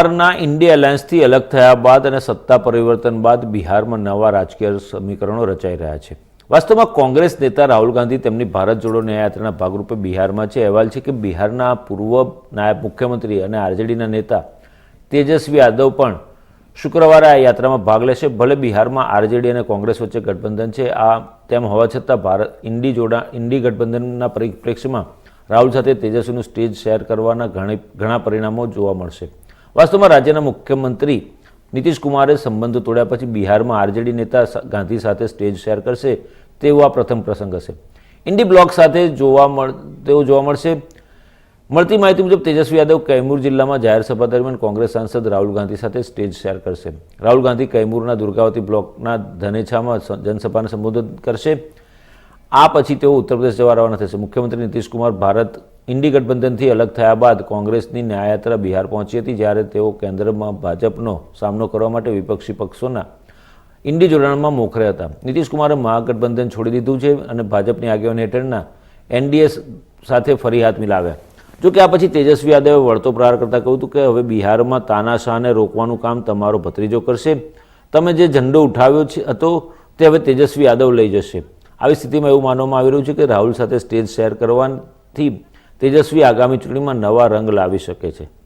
બિહારના ઇન્ડિયા એલાયન્સથી અલગ થયા બાદ અને સત્તા પરિવર્તન બાદ બિહારમાં નવા રાજકીય સમીકરણો રચાઈ રહ્યા છે. વાસ્તવમાં કોંગ્રેસ નેતા રાહુલ ગાંધી તેમની ભારત જોડો ન્યાયયાત્રાના ભાગરૂપે બિહારમાં છે. અહેવાલ છે કે બિહારના પૂર્વ નાયબ મુખ્યમંત્રી અને આરજેડીના નેતા તેજસ્વી યાદવ પણ શુક્રવારે આ યાત્રામાં ભાગ લેશે. ભલે બિહારમાં આરજેડી અને કોંગ્રેસ વચ્ચે ગઠબંધન છે, આ તેમ હોવા છતાં ભારત ઇન્ડી જોડા, ઇન્ડી ગઠબંધનના પરિપ્રેક્ષ્યમાં રાહુલ સાથે તેજસ્વીનું સ્ટેજ શેર કરવાના ઘણી, ઘણા પરિણામો જોવા મળશે. વાસ્તવમાં રાજ્યના મુખ્યમંત્રી નીતિશ કુમારે સંબંધો તોડ્યા પછી બિહારમાં આરજેડી નેતા ગાંધી સાથે સ્ટેજ શેર કરશે, તેવો આ પ્રથમ પ્રસંગ હશે. ઇન્ડી બ્લોક સાથે જોવા મળ તેવું જોવા મળશે. મળતી માહિતી મુજબ તેજસ્વી યાદવ કૈમૂર જિલ્લામાં જાહેર સભા દરમિયાન કોંગ્રેસ સાંસદ રાહુલ ગાંધી સાથે સ્ટેજ શેર કરશે. રાહુલ ગાંધી કૈમૂરના દુર્ગાવતી બ્લોકના ધનેછામાં જનસભાને સંબોધન કરશે. આ પછી તેઓ ઉત્તર પ્રદેશ જવા રવાના થશે. મુખ્યમંત્રી નીતિશ કુમાર ભારત ઇન્ડી ગઠબંધનથી અલગ થયા બાદ કોંગ્રેસની ન્યાયયાત્રા બિહાર પહોંચી હતી, જ્યારે તેઓ કેન્દ્રમાં ભાજપનો સામનો કરવા માટે વિપક્ષી પક્ષોના ઇન્ડી જોડાણમાં મોખરે હતા. નીતિશ કુમારે મહાગઠબંધન છોડી દીધું છે અને ભાજપની આગેવાની હેઠળના એનડીએ સાથે ફરી હાથ મિલાવ્યા. જો કે આ પછી તેજસ્વી યાદવે વળતો પ્રહાર કરતાં કહ્યું હતું કે, હવે બિહારમાં તાનાશાહને રોકવાનું કામ તમારો ભત્રીજો કરશે. તમે જે ઝંડો ઉઠાવ્યો છે હતો, તે હવે તેજસ્વી યાદવ લઈ જશે. આવી સ્થિતિમાં એવું માનવામાં આવી રહ્યું છે કે રાહુલ સાથે સ્ટેજ શેર કરવાથી તેજસ્વી આગામી ચૂંટણીમાં નવા રંગ લાવી શકે છે.